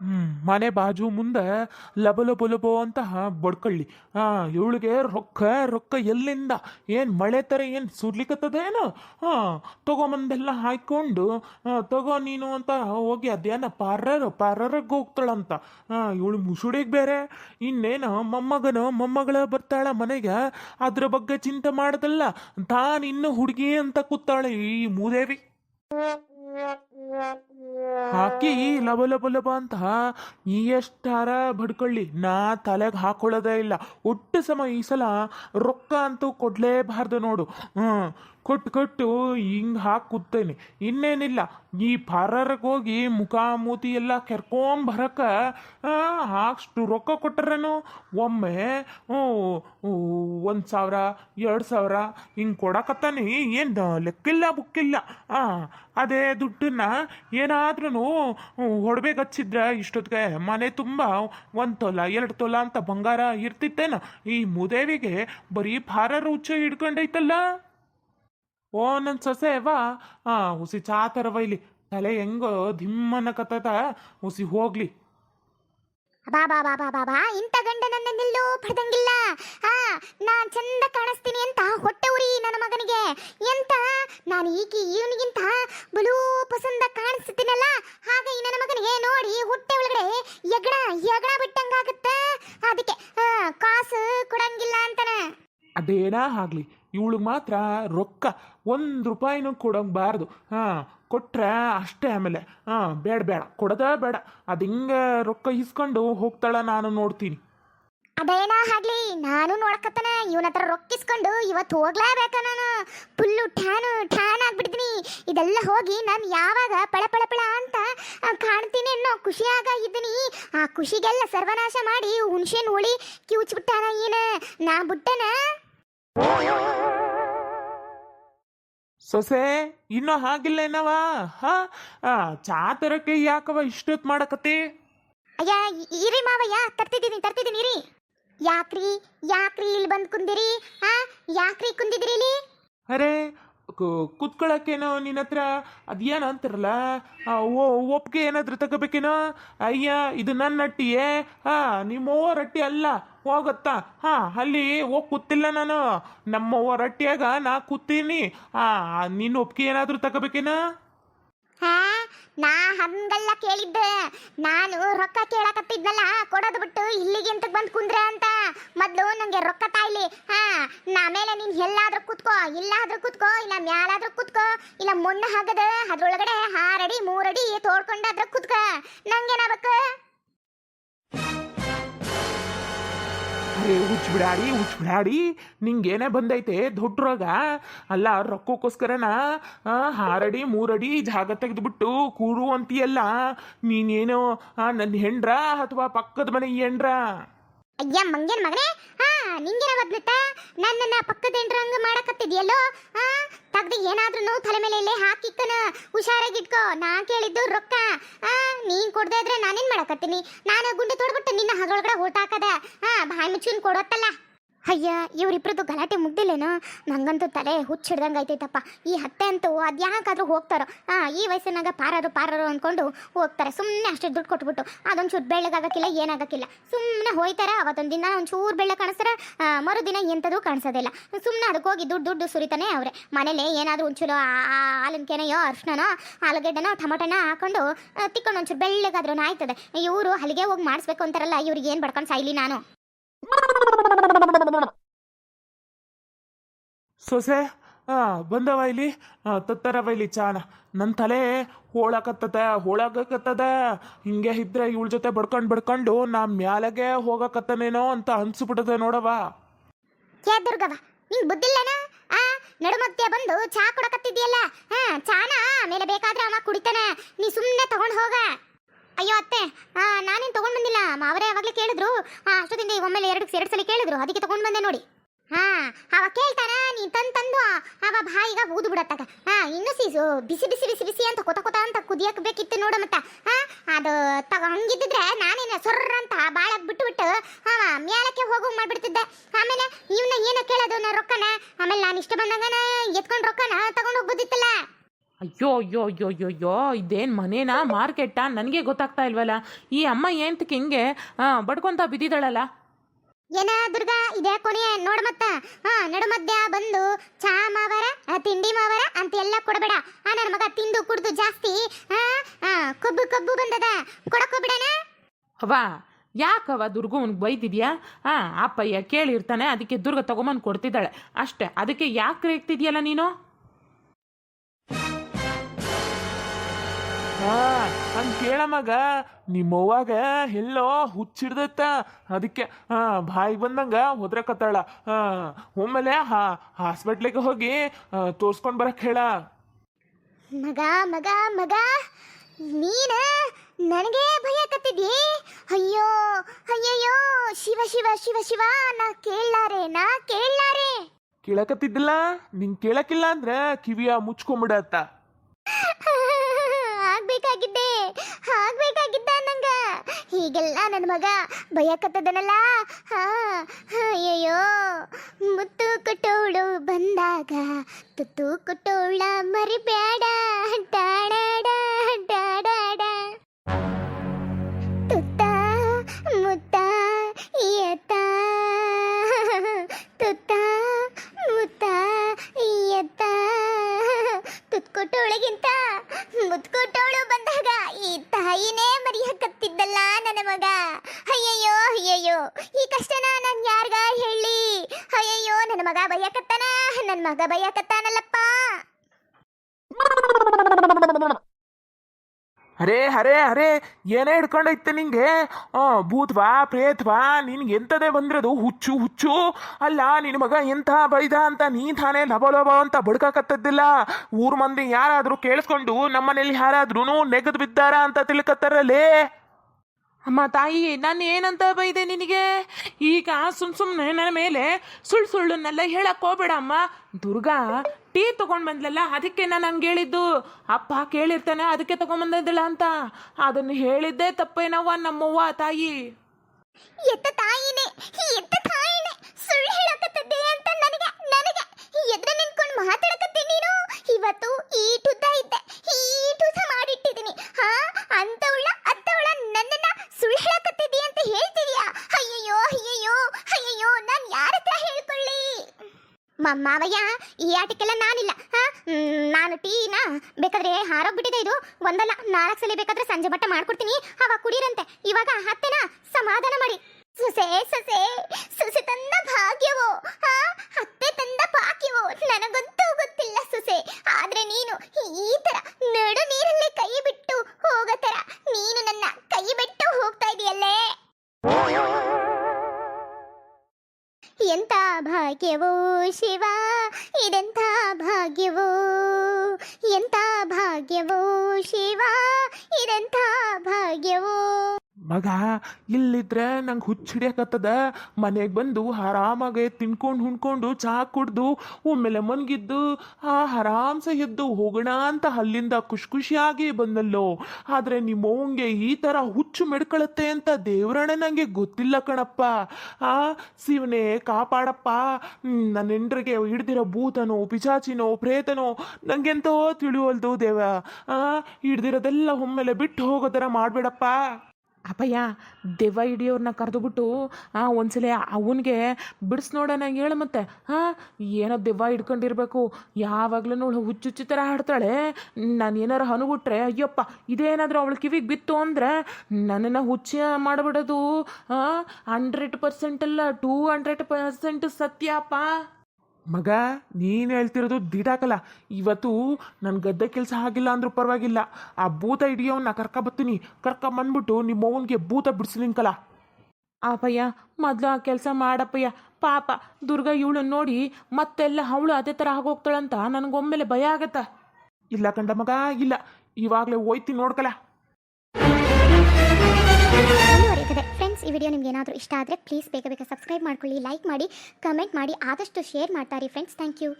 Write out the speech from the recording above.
ಹ್ಮ್, ಮನೆ ಬಾಜು ಮುಂದೆ ಲಬ ಲಬ ಅಂತ ಬಡ್ಕಳ್ಳಿ. ಹಾ ಇವಳಿಗೆ ರೊಕ್ಕ ರೊಕ್ಕ ಎಲ್ಲಿಂದ? ಏನು ಮಳೆ ಥರ ಏನು ಸುರ್ಲಿಕ್ಕತ್ತದೇನು ಹಾ ತಗೊಂಬಂದೆಲ್ಲ ಹಾಕ್ಕೊಂಡು ತಗೋ ನೀನು ಅಂತ ಹೋಗಿ ಅದೇನ ಪಾರ್ರ ಪಾರ್ರಗ್ ಹೋಗ್ತಾಳಂತ. ಹಾ ಇವಳು ಮುಸುಡಿಗೆ ಬೇರೆ. ಇನ್ನೇನು ಮೊಮ್ಮಗನ ಮೊಮ್ಮಗಳ ಬರ್ತಾಳ ಮನೆಗೆ, ಅದ್ರ ಬಗ್ಗೆ ಚಿಂತೆ ಮಾಡ್ದಲ್ಲ. ತಾನಿನ್ನು ಹುಡುಗಿ ಅಂತ ಕೂತಾಳೆ ಈ ಮೂದೇವಿ. ಹಾಕಿ ಲಬ ಲಬ ಲಬ ಅಂತ ಈ ಎಷ್ಟಾರ ಬಡ್ಕೊಳ್ಳಿ. ನಾ ತಲೆಗೆ ಹಾಕೊಳ್ಳೋದೇ ಇಲ್ಲ. ಒಟ್ಟು ಸಮ ಈ ಸಲ ರೊಕ್ಕ ಅಂತೂ ಕೊಡ್ಲೇಬಾರ್ದು ನೋಡು. ಹ್ಞೂ ಕೊಟ್ಟು ಕೊಟ್ಟು ಹಿಂಗೆ ಹಾಕಿ ಕೂತೇನೆ. ಇನ್ನೇನಿಲ್ಲ. ಈ ಪಾರರ್ಗೆ ಹೋಗಿ ಮುಖ ಮೂತಿ ಎಲ್ಲ ಕೆರ್ಕೊಂಬರಕ ಅಷ್ಟು ರೊಕ್ಕ ಕೊಟ್ಟರೇನು ಒಮ್ಮೆ ಒಂದು ಸಾವಿರ, ಎರಡು ಸಾವಿರ ಹಿಂಗೆ ಕೊಡಕತ್ತಾನೆ. ಏನು ಲೆಕ್ಕಿಲ್ಲ ಬುಕ್ಕಿಲ್ಲ. ಆ, ಅದೇ ದುಡ್ಡನ್ನ ಏನಾದ್ರೂ ಹೊಡ್ಬೇಕು ಹಚ್ಚಿದ್ರೆ ಇಷ್ಟೊತ್ತಿಗೆ ಮನೆ ತುಂಬ ಒಂದು ತೊಲ, ಎರಡು ತೊಲ ಅಂತ ಬಂಗಾರ ಇರ್ತಿತ್ತೇನ. ಈ ಮುದೇವಿಗೆ ಬರೀ ಭಾರ ಹುಚ್ಚ ಹಿಡ್ಕೊಂಡೈತಲ್ಲ? ಓ ನನ್ನ ಸೊಸೆ, ವಾ. ಹಾಂ ಹುಸಿ ಚಾತರವ ಇಲ್ಲಿ. ತಲೆ ಹೆಂಗೋ ಧಿಮ್ಮನ ಕತ್ತದ ಹುಸಿ ಹೋಗ್ಲಿ. ಬಾ ಬಾ ಬಾ ಬಾ ಬಾ ಬಾ. ಇಂಥ ಗಂಡ ನನ್ನೆಲ್ಲೂ ಪಡೆದಂಗಿಲ್ಲ. ಹಾ ನಾನು ಚಂದ ಕಾಣಿಸ್ತೀನಿ ಅಂತ ಹೊಟ್ಟೆ ಉರಿ ನನ್ನ ಮಗನಿಗೆ. ಎಂತ? ನಾನು ಈಕಿ ಇವನಿಗಿಂತ ಬಲೂ ಪಸಂದ ಕಾಣಿಸ್ತೀನಲ್ಲ ಹಾಗೆ ಈ ನನ್ನ ಮಗನಿಗೆ ನೋಡಿ ಹೊಟ್ಟೆ ಒಳಗಡೆ ಎಗಡ ಎಗಡ ಬಿಟ್ಟಂಗಾಗತ್ತೆ. ಅದಕ್ಕೆ ಕಾಸು ಕೊಡಂಗಿಲ್ಲ ಅಂತಾನೆ. ಅದೇನಾ ಆಗ್ಲಿ, ಇವಳು ಮಾತ್ರ ರೊಕ್ಕ ಒಂದು ರೂಪಾಯಿನೂ ಕೊಡೋಂಬಾರ್ದು ಹಾಂ ಕೊಟ್ರೆ ಅಷ್ಟೇ ಆಮೇಲೆ. ಹಾಂ ಬೇಡ ಬೇಡ. ಕೊಡೋದೇ ಬೇಡ. ಅದು ಹಿಂಗೆ ರೊಕ್ಕ ಇಸ್ಕೊಂಡು ಹೋಗ್ತಾಳೆ ನಾನು ನೋಡ್ತೀನಿ. ಅದೇನ ಆಗ್ಲಿ ನಾನು ನೋಡಕತ್ತನ. ಇವನ ಹತ್ರ ರೊಕ್ಕಿಸ್ಕೊಂಡು ಇವತ್ತು ಹೋಗ್ಲೇಬೇಕ ನಾನು. ಫುಲ್ಲು ಠ್ಯಾನು ಠ್ಯಾನ್ ಆಗ್ಬಿಡ್ತೀನಿ. ಇದೆಲ್ಲ ಹೋಗಿ ನಾನು ಯಾವಾಗ ಪಳ ಪಳ ಪಳ ಅಂತ ಕಾಣ್ತೀನಿ ಅನ್ನೋ ಖುಷಿಯಾಗ ಇದ್ದೀನಿ. ಆ ಖುಷಿಗೆಲ್ಲ ಸರ್ವನಾಶ ಮಾಡಿ ಹುಣ್ಸೆನ್ ಹುಳಿ ಕಿವುಚ್ಬಿಟ್ಟಾನ ಏನ ನಾ ಬಿಟ್ಟನ. ಸೊಸೆ ಇನ್ನೂ ಹಾಗಿಲ್ಲ ಏನವಾ? ಹಾ? ಚಾ ತರಕ್ಕೆ ಯಾಕವ ಇಷ್ಟೊತ್ತು ಮಾಡಕತ್ತಿ? ಅಯ್ಯ ಇರಿ ಮಾವಯ್ಯ ತರ್ತಿದ್ದೀನಿ ತರ್ತಿದ್ದೀನಿ ಇರಿ. ಯಾಕ್ರಿ ಯಾಕ್ರಿ ಇಲ್ಲಿ ಬಂದು ಕುಂದಿರಿ? ಹಾ? ಯಾಕ್ರಿ ಕುಂದಿದ್ರಿ ಇಲ್ಲಿ? ಅರೆ ಕುತ್ಕೊಳಕ್ಕೇನೋ ನಿನ್ನ ಹತ್ರ? ಅದೇನ ಅಂತಾರಲ್ಲ? ಓ- ಒಪ್ಪಿಗೆ ಏನಾದ್ರೂ ತಗೋಬೇಕೇನೋ? ಅಯ್ಯ ಇದು ನನ್ನ ಅಟ್ಟಿಯೇ? ಹಾ ನಿಮ್ಮವ್ವ ರಟ್ಟಿ ಅಲ್ಲ. ಹೋಗತ್ತಾ? ಹಾ, ಅಲ್ಲಿ ಹೋಗಿ ಕೂತಿಲ್ಲ ನಾನು. ನಮ್ಮವ್ವ ರಟ್ಟಿಯಾಗ ನಾ ಕೂತೀನಿ. ಹಾ ನಿನ್ನ ಒಪ್ಪಿಗೆ ಏನಾದ್ರೂ ತಗೋಬೇಕೇನ? ಹಾ, ನಾ ಹಂಗಲ್ಲ ಕೇಳಿದ್ದೆ. ನಾನು ರೊಕ್ಕ ಕೇಳಕತ್ತಿದ್ನಲ್ಲ, ಕೊಡೋದು ಬಿಟ್ಟು ಇಲ್ಲಿಗೆ ಅಂತ ಬಂದು ಕುಂದ್ರೆ ಅಂತ. ಮೊದ್ಲು ನಂಗೆ ರೊಕ್ಕ ತಾಯಿಲಿ. ಹಾ, ನಾ ಮೇಲೆ ನೀನ್ ಎಲ್ಲಾದ್ರೂ ಕೂತ್ಕೋ, ಇಲ್ಲಾದ್ರೂ ಕೂತ್ಕೋ, ಇಲ್ಲ ಮ್ಯಾಲಾದ್ರೂ ಕೂತ್ಕೋ, ಇಲ್ಲ ಮಣ್ಣು ಹಾಕದ ಅದ್ರೊಳಗಡೆ ಆರಡಿ ಮೂರಡಿ ತೋಡ್ಕೊಂಡಾದ್ರೂ ನಂಗೇನ ನಂಗೇನಾಗಬೇಕು? ಹುಚ್ಬಿಡಾಡಿ ಹುಚ್ಬಿಡಾಡಿ ನಿಂಗೇನೇ ಬಂದೈತೆ ದೊಡ್ಡ ರೋಗ ಅಲ್ಲ ರೊಕ್ಕಕ್ಕೋಸ್ಕರನ ಹಾರಡಿ, ಮೂರಡಿ ಜಾಗ ತೆಗೆದುಬಿಟ್ಟು ಕೂರು ಅಂತೀಯಲ್ಲ. ನೀನೇನು ನನ್ನ ಹೆಂಡ್ರ ಅಥವಾ ಪಕ್ಕದ ಮನೆ ಹೆಂಡ್ರ? ಅಯ್ಯ, ಮಂಗೇನ್ ಮಗನೇ? ಹಾ ನಿಂಗೇನ ಬದ್ಲತ್ತ ನನ್ನನ್ನ ಪಕ್ಕದ ಹಂಗ ಮಾಡಕತ್ತಿದ್ಯಲ್ಲೋ? ಹಾ ತಗ್ದು ಏನಾದ್ರೂ ತಲೆ ಮೇಲೆ ಇಲ್ಲೇ ಹಾಕಿಕ್ಕನ ಹುಷಾರಾಗಿಟ್ಕೋ ನಾ ಕೇಳಿದ್ದು ರೊಕ್ಕ. ಆ, ನೀನ್ ಕೊಡದೆ ಇದ್ರೆ ನಾನೇನ್ ಮಾಡಕತ್ತೀನಿ? ನಾನು ಗುಂಡಿ ತೊಡ್ಬಿಟ್ಟು ನಿನ್ನ ಹಗಳಗಡೆ ಊಟ ಹಾಕದ ಹಾ ಬಾಯಿ ಮುಚ್ಚಿನ ಕೊಡತ್ತಲ್ಲ. ಅಯ್ಯ ಇವರಿಬ್ಬರದ್ದು ಗಲಾಟೆ ಮುಗ್ದಿಲ್ಲೇನೋ? ನಂಗಂತೂ ತಲೆ ಹುಚ್ಚಿಡ್ದಂಗೆ ಐತೈತಪ್ಪ ಈ ಹತ್ತೆ ಅಂತೂ ಅದ್ಯಾಕಾದ್ರೂ ಹೋಗ್ತಾರೋ? ಆ, ಈ ವಯಸ್ಸಿನಾಗ ಪಾರಾರು ಪಾರಾರು ಅಂದ್ಕೊಂಡು ಹೋಗ್ತಾರೆ. ಸುಮ್ಮನೆ ಅಷ್ಟೇ ದುಡ್ಡು ಕೊಟ್ಬಿಟ್ಟು. ಅದೊಂದು ಚೂರು ಬೆಳ್ಳಗಾಗಕ್ಕಿಲ್ಲ, ಏನಾಗಕ್ಕಿಲ್ಲ. ಸುಮ್ಮನೆ ಹೋಯ್ತಾರೆ ಅವತ್ತೊಂದು ದಿನ ಒಂಚೂರು ಚೂರು ಬೆಳ್ಳ ಕಾಣಿಸ್ತಾರೆ. ಮರುದಿನ ಎಂಥದ್ದು ಕಾಣಿಸೋದಿಲ್ಲ. ಸುಮ್ಮನೆ ಅದಕ್ಕೆ ಹೋಗಿ ದುಡ್ಡು ದುಡ್ಡು ಸುರಿತಾನೆ ಅವರೇ. ಮನೇಲಿ ಏನಾದರೂ ಒಂಚೂರು ಹಾಲಿನ್ಕೆನೆಯೋ ಅರ್ಶಿನೋ ಆಲೂಗೆಡ್ಡೆನೋ, ಟೊಮಟೊನ ಹಾಕೊಂಡು ತಿಕ್ಕೊಂಡು ಒಂಚೂರು ಬೆಳ್ಳಗಾದ್ರೂ ಆಯ್ತದೆ. ಇವರು ಅಲ್ಲಿಗೆ ಹೋಗಿ ಮಾಡಿಸ್ಬೇಕು ಅಂತಾರಲ್ಲ ಇವ್ರಿಗೆ ಏನು ಬಡ್ಕೊಂಡು ಸಾಯ್ಲಿ ನಾನು? ಸೊಸೆ ಬಂದವ ಇಲ್ಲಿ? ತತ್ತರವ ಇಲ್ಲಿ ಚಾನ ನನ್ನ ತಲೆ ಹೋಳಕತ್ತದ, ಹೋಳಾಗಕತ್ತದ. ಹಿಂಗೆ ಇದ್ರೆ ಇವಳ ಜೊತೆ ಬಡ್ಕೊಂಡು ಬಡ್ಕೊಂಡು ನಾ ಮ್ಯಾಲಗೆ ಹೋಗಕತ್ತನೇನೋ ಅಂತ ಅನ್ಸ್ಬಿಟ್ಟದೆ ನೋಡವ ಯಾ ದುರ್ಗವ ನಿಂಗ್ ಬುದ್ಧಿಲ್ಲನ? ಆ, ನಡುಮತ್ತೆ ಬಂದು ಚಾ ಕೊಡಕತ್ತಿದ್ಯಲ್ಲ ಹಾ ಚಾನ ಮೇಲೆ ಬೇಕಾದ್ರೆ ಅವ ಕುಡಿತಾನೆ. ನೀ ಸುಮ್ಮನೆ ತಗೊಂಡ್ ಹೋಗ. ಅಯ್ಯೋ ಅತ್ತೆ, ಆ ತೊಗೊಂಡು ಬಂದಿಲ್ಲ. ಅವರೇ ಅವಾಗ್ಲೇ ಕೇಳಿದ್ರು. ಅಷ್ಟೊತ್ತಿಂದ ಈಗ ಒಮ್ಮೆಲೆ ಎರಡು ಎರಡು ಸಲ ಕೇಳಿದ್ರು. ಅದಕ್ಕೆ ತೊಗೊಂಡು ಬಂದೆ ನೋಡಿ. ಹಾ, ಅವ ಕೇಳ್ತಾರ ನೀ ತಂದು ತಂದು ಅವ ಬಾಯಿಗ ಊದು ಬಿಡತ್ತಾಗ. ಹಾ, ಇನ್ನು ಸೀಸು ಬಿಸಿ ಬಿಸಿ ಬಿಸಿ ಬಿಸಿ ಅಂತ ಕೊತ ಕೊತ ಅಂತ ಕುದಿಯಕ್ಕೆ ಬೇಕಿತ್ತು ನೋಡು ಮತ್ತ. ಹಾ, ಅದು ತಗ, ಹಂಗಿದ್ದಿದ್ರೆ ನಾನೇನ ಸೊರ್ರ ಅಂತ ಬಾಳಕ್ ಬಿಟ್ಟು ಬಿಟ್ಟು ಅವ ಮ್ಯಾಲಕ್ಕೆ ಹೋಗು ಮಾಡ್ಬಿಡ್ತಿದ್ದೆ. ಆಮೇಲೆ ಇವನ್ನ ಏನೋ ಕೇಳೋದು, ನಾ ರೊಕ್ಕನ. ಆಮೇಲೆ ನಾನು ಇಷ್ಟ ಬಂದಂಗನ ಎತ್ಕೊಂಡು ರೊಕ್ಕನ ತಗೊಂಡು ಹೋಗ್ಬೋದಿತ್ತಲ್ಲ. ಅಯ್ಯೋ ಅಯ್ಯೋ ಅಯ್ಯೋ ಅಯ್ಯೋ ಅಯ್ಯೋ ಇದೇನು ಮನೇನಾ? ಮಾರ್ಕೆಟಾ? ನನಗೆ ಗೊತ್ತಾಗ್ತಾ ಇಲ್ವಲ್ಲ? ಈ ಅಮ್ಮ ಏಂತಕ್ಕೆ ಹಿಂಗೆ ಆ, ಬಡ್ಕೊಂತ ಬಿದ್ದಿದ್ದಾಳಲ್ಲ? ಏನ ದುರ್ಗಾ ಇದೇ ಕೊನೆ ನೋಡ್ ಮತ್ತ. ಹಾ ನಡು ಮಧ್ಯ ಬಂದು ಚಾ ಮಾವರ ಆ, ತಿಂಡಿ ಮಾವರ ಅಂತ ಎಲ್ಲ ಕೊಡಬೇಡ. ಆ ನನ್ನ ಮಗ ತಿಂದು ಕುಡ್ದು ಜಾಸ್ತಿ ಆ, ಕಬ್ಬು ಕೊಬ್ಬು ಬಂದದ. ಕೊಡಕೋಬಿಡಣ ಅವ್ವ ಯಾಕವ ದುರ್ಗು ಅವ್ನಿಗೆ ಬೈತಿದ್ಯಾ ಹಾಂ ಅಪ್ಪಯ್ಯ ಕೇಳಿರ್ತಾನೆ ಅದಕ್ಕೆ ದುರ್ಗ ತಗೊಂಬಂದು ಕೊಡ್ತಿದ್ದಾಳೆ. ಅಷ್ಟೇ ಅದಕ್ಕೆ ಯಾಕೆ ರೇಗ್ತಿದ್ಯಲ್ಲ ನೀನು? ಹಾ ಹಂಗ ಕೇಳ ಮಗ. ನಿಮ್ಮವ್ವಾಗ ಎಲ್ಲೋ ಹುಚ್ಚಿಡ್ದತ್ತ ಅದಕ್ಕೆ ಹಾಂ ಬಾಯಿ ಬಂದಂಗ ಹೊದ್ರಕತ್ತಾಳ ಹಾಂ ಒಮ್ಮೆಲೆ ಹಾ ಹಾಸ್ಪಿಟ್ಲಿಗೆ ಹೋಗಿ ತೋರ್ಸ್ಕೊಂಡ್ ಬರಕ್ಕೆ ಹೇಳ. ಮಗ ಮಗ ಮಗ ನೀನ ನನಗೆ ಭಯ ಕತ್ತಿದ್ಯೆ ಅಯ್ಯೋ ಅಯ್ಯಯ್ಯೋ ಶಿವ ಶಿವ ಶಿವ ಶಿವ ನಾ ಕೇಳಾರೆ ನಾ ಕೇಳಾರೆ ಕೇಳಕತ್ತಿದ್ದಿಲ್ಲ? ನಿಂಗೆ ಕೇಳಕ್ಕಿಲ್ಲ ಅಂದ್ರೆ ಕಿವಿಯ ಮುಚ್ಕೊಂಬಿಡತ್ತ. ಹೀಗೆಲ್ಲ ನನ್ನ ಮಗ ಭಯಕತ್ತದನಲ್ಲ ಹಾ ಅಯ್ಯಯ್ಯೋ. ಮುತ್ತು ಕೊಟ್ಟೋಳು ಬಂದಾಗ, ತುತ್ತು ಕೊಟ್ಟೋಳ ಮರಿಬೇಡ ಡಾಡಾಡ ಡಾಡಾಡ ತುತ್ತ, ಮುತ್ತ, ಎತ್ತ. ತುತ್ತ, ಮುತ್ತ, ಎತ್ತ. ತುತ್ಕೊಟ್ಟವಳಿಗಿಂತ ಮುತ್ಕೊಟ್ಟವಳು ಬಂದಾಗ ಈ ತಾಯಿನೇ ಮರಿಯಕತ್ತಿದ್ದಲ್ಲ ನನ್ನ ಮಗ ಅಯ್ಯಯ್ಯೋ ಅಯ್ಯಯ್ಯೋ ಈ ಕಷ್ಟನ ನಾನು ಯಾರ್ಗ ಹೇಳಿ ಅಯ್ಯಯ್ಯೋ ನನ್ನ ಮಗ ಬಯ್ಯಕತ್ತಾನಲ್ಲಪ್ಪ ಅರೇ ಅರೇ ಅರೇ ಏನೇ ಹಿಡ್ಕೊಂಡೈತೆ ನಿಂಗೆ? ಭೂತ್ವಾ ಪ್ರೇತ್ವಾ ನಿನ್ಗೆ ಎಂತದೇ ಬಂದಿರೋದು? ಹುಚ್ಚು ಹುಚ್ಚು. ಅಲ್ಲ ನಿನ್ನ ಮಗ ಎಂಥ ಬೈದ ಅಂತ ನೀ ತಾನೇ ಲಬ ಲಬ ಅಂತ ಬಡ್ಕಾಕತ್ತದ್ದಿಲ್ಲ? ಊರ್ ಮಂದಿ ಯಾರಾದ್ರೂ ಕೇಳಿಸ್ಕೊಂಡು ನಮ್ಮನೇಲಿ ಯಾರಾದ್ರೂ ನೆಗೆದು ಬಿದ್ದಾರ ಅಂತ ತಿಳ್ಕತ್ತಾರಲ್ಲೇ? ಅಮ್ಮ ತಾಯಿ, ನಾನು ಏನಂತ ಬೈದೆ ನಿನಗೆ? ಈಗ ಸುಮ್ ಸುಮ್ಮನೆ ನನ್ನ ಮೇಲೆ ಸುಳ್ಳು ಸುಳ್ಳನ್ನೆಲ್ಲ ಹೇಳಕ್ ಹೋಗ್ಬೇಡ ಅಮ್ಮ. ದುರ್ಗಾ, ಟೀ ತಗೊಂಡ್ ಬಂದ್ಲಲ್ಲ, ಅದಕ್ಕೆ ನಾನು ಹಂಗೆ ಹೇಳಿದ್ದು? ಅಪ್ಪ ಕೇಳಿರ್ತಾನೆ, ಅದಕ್ಕೆ ತಗೊಂಬಂದಿದ್ದಲ್ಲ ಅಂತ. ಅದನ್ನು ಹೇಳಿದ್ದೆ ತಪ್ಪೇನವ್ವ ನಮ್ಮವ್ವ ತಾಯಿ. ಎತ್ತ ತಾಯಿನೇ ಎತ್ತ ತಾಯಿನೇ, ಸುಳ್ಳು ಹೇಳಕತ್ತಿದ್ದೆ ಅಂತ ನನಗೆ ನನಗೆ. ಎದ್ರ ನಿಂತ್ಕೊಂಡು ಮಾತಾಡಕತ್ತಿ ಇವತ್ತು ಈ ಟುದ್ದ ಇದ್ದೆ, ಈ ಟುದ್ದ ಮಾಡಿಟ್ಟಿದ್ದೀನಿ. ಹಾ, ಅಂತವಳ ಅತ್ತವಳ ನನ್ನನ್ನ ಸುಳ್ಳು ಹೇಳಕತ್ತಿದ್ದಿ ಅಂತ ಹೇಳ್ತಿದ್ಯಾ? ಅಯ್ಯಯ್ಯೋ ಅಯ್ಯಯ್ಯೋ ಅಯ್ಯಯ್ಯೋ, ನಾನು ಯಾರ ಹತ್ರ ಹೇಳ್ಕೊಳ್ಳಿ? ಮಾವಯ್ಯ, ಈ ಆಟಕ್ಕೆಲ್ಲ ನಾನಿಲ್ಲ. ನಾನು ಟೀನ. ಬೇಕಾದ್ರೆ ಹಾರೋಗ್ಬಿಟ್ಟಿದೆ ಇದು. ಒಂದಲ್ಲ, ನಾಲ್ಕು ಸಲ ಬೇಕಾದ್ರೆ ಸಂಜೆ ಬಟ್ಟ ಮಾಡ್ಕೊಡ್ತೀನಿ. ಅವಾಗ ಕುಡೀರಂತೆ. ಇವಾಗ ಹತ್ತೆನ ಸಮಾಧಾನ ಮಾಡಿ. ಸೊಸೆ ಸೊಸೆ ಸೊಸೆ ತಂದ ಭಾಗ್ಯವೋ. ಮಗ, ಇಲ್ಲಿದ್ರೆ ನಂಗೆ ಹುಚ್ಚು ಹಿಡಿಯಕತ್ತದ. ಮನೆಗೆ ಬಂದು ಆರಾಮಾಗೆ ತಿನ್ಕೊಂಡು ಹುಣ್ಕೊಂಡು ಚಹಾ ಕುಡ್ದು, ಒಮ್ಮೆಲೆ ಮನ್ಗಿದ್ದು, ಆ ಆರಾಮ್ಸೆ ಎದ್ದು ಹೋಗೋಣ ಅಂತ ಅಲ್ಲಿಂದ ಖುಷಿ ಖುಷಿಯಾಗಿ ಬಂದಲ್ಲೋ. ಆದರೆ ನಿಮ್ಮವಂಗೆ ಈ ಥರ ಹುಚ್ಚು ಮೆಡ್ಕೊಳತ್ತೆ ಅಂತ ದೇವ್ರಣ್ಣ ನನಗೆ ಗೊತ್ತಿಲ್ಲ ಕಣಪ್ಪ. ಆ, ಶಿವನೇ ಕಾಪಾಡಪ್ಪ. ನನ್ನ ಹೆಂಡ್ರಿಗೆ ಹಿಡ್ದಿರೋ ಭೂತನೋ ಪಿಚಾಚಿನೋ ಪ್ರೇತನೋ ನನಗೆಂತೋ ತಿಳಿವಲ್ದು ದೇವ. ಹಿಡ್ದಿರೋದೆಲ್ಲ ಒಮ್ಮೆಲೆ ಬಿಟ್ಟು ಹೋಗೋ ಥರ ಮಾಡಬೇಡಪ್ಪ. ಅಪ್ಪಯ್ಯ, ದೆವ್ವ ಹಿಡಿಯೋರ್ನ ಕರೆದುಬಿಟ್ಟು, ಆ, ಒಂದ್ಸಲ ಅವನಿಗೆ ಬಿಡಿಸ್ ನೋಡೋಣ, ಹೇಳು ಮತ್ತೆ. ಹಾಂ, ಏನೋ ದೆವ್ವ ಹಿಡ್ಕೊಂಡಿರ್ಬೇಕು. ಯಾವಾಗಲೂ ಅವಳು ಹುಚ್ಚುಚ್ಚು ಥರ ಹಾಡ್ತಾಳೆ ನಾನು ಏನಾರು ಹನುಗುಟ್ರೆ ಅಯ್ಯಪ್ಪ, ಇದೇನಾದರೂ ಅವಳು ಕಿವಿಗೆ ಬಿತ್ತು ಅಂದರೆ ನನ್ನನ್ನು ಹುಚ್ಚ ಮಾಡಿಬಿಡೋದು ಹಂಡ್ರೆಡ್ ಪರ್ಸೆಂಟ್ ಅಲ್ಲ ಟೂ ಹಂಡ್ರೆಡ್ ಪರ್ಸೆಂಟ್ ಸತ್ಯಪ್ಪ ಮಗ ನೀನು ಹೇಳ್ತಿರೋದು ದಿಡಾಕಲ್ಲ ಇವತ್ತು ನನ್ನ ಗದ್ದೆ ಕೆಲಸ ಆಗಿಲ್ಲ ಅಂದ್ರೂ ಪರವಾಗಿಲ್ಲ. ಆ ಭೂತ ಹಿಡಿಯೋನ್ನ ಕರ್ಕ ಬರ್ತೀನಿ. ಕರ್ಕ ಬಂದ್ಬಿಟ್ಟು ನಿಮ್ಮ ಅವನಿಗೆ ಭೂತ ಬಿಡಿಸ್ಲಿಂಕಲ್ಲ ಅಪ್ಪಯ್ಯ ಮೊದಲು ಆ ಕೆಲಸ ಮಾಡಪ್ಪಯ್ಯ. ಪಾಪ ದುರ್ಗಾ ಇವಳು ನೋಡಿ ಮತ್ತೆಲ್ಲ ಅವಳು ಅದೇ ಥರ ಆಗೋಗ್ತಾಳಂತ ನನಗೊಮ್ಮೆಲೆ ಭಯ ಆಗತ್ತ. ಇಲ್ಲ ಕಂಡ ಮಗ ಇಲ್ಲ. ಇವಾಗಲೇ ಹೋಯ್ತೀನಿ ನೋಡ್ಕಲ್ಲ ಈ ವಿಡಿಯೋ ನಿಮ್ಗೆ ಏನಾದರೂ ಇಷ್ಟ ಆದರೆ ಪ್ಲೀಸ್ ಬೇಗ ಬೇಗ ಸಬ್ಸ್ಕ್ರೈಬ್ ಮಾಡ್ಕೊಳ್ಳಿ ಲೈಕ್ ಮಾಡಿ ಕಮೆಂಟ್ ಮಾಡಿ, ಆದಷ್ಟು ಶೇರ್ ಮಾಡ್ತಾರೆ ಫ್ರೆಂಡ್ಸ್ ಥ್ಯಾಂಕ್ ಯು